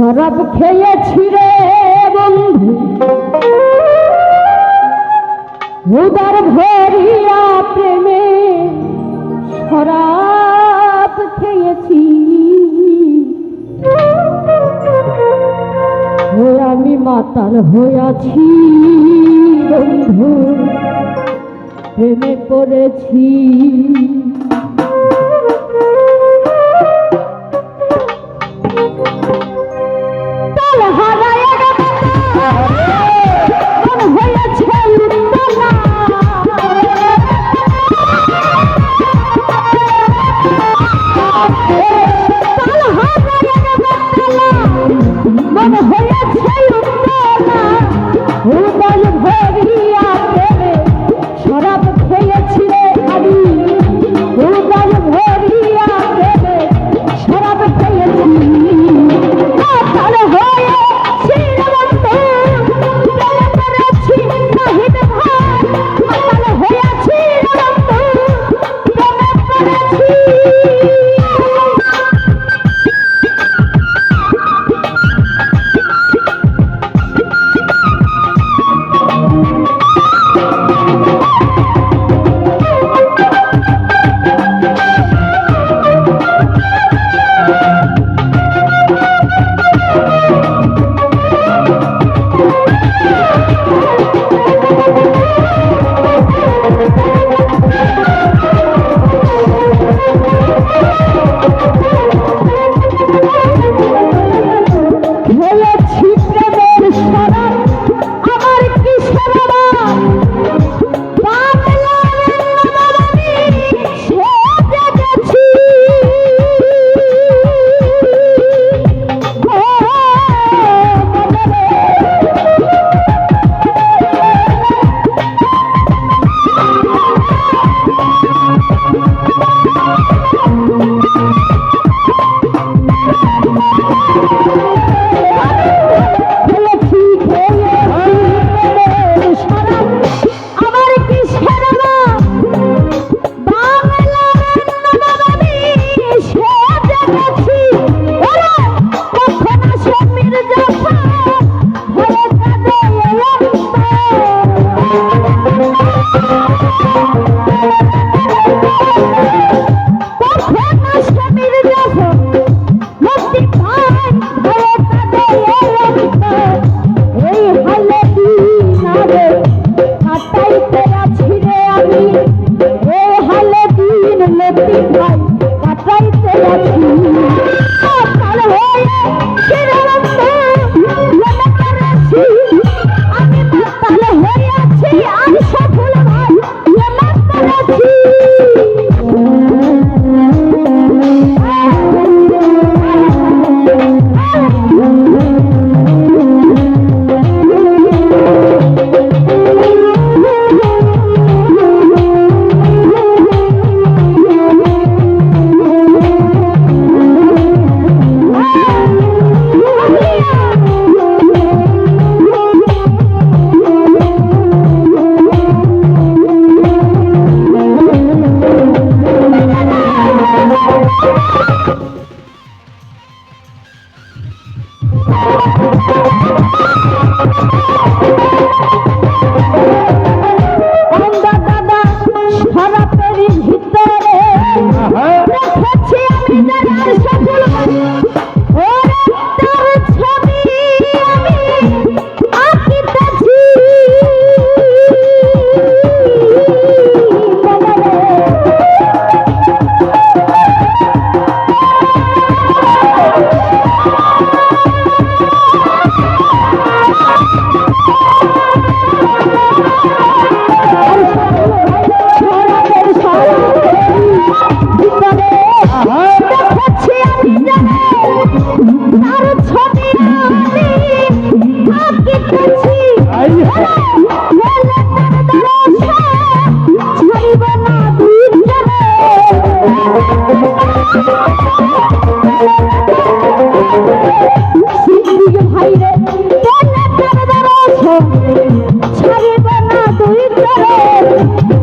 শরাব খেয়েছি রে বন্ধু। উদার ভরিয়া প্রেমে শরাব খেয়েছি। আমি মাতাল হইয়াছি বন্ধু, প্রেমে পড়েছি। Thank you. Oh,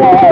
Yeah.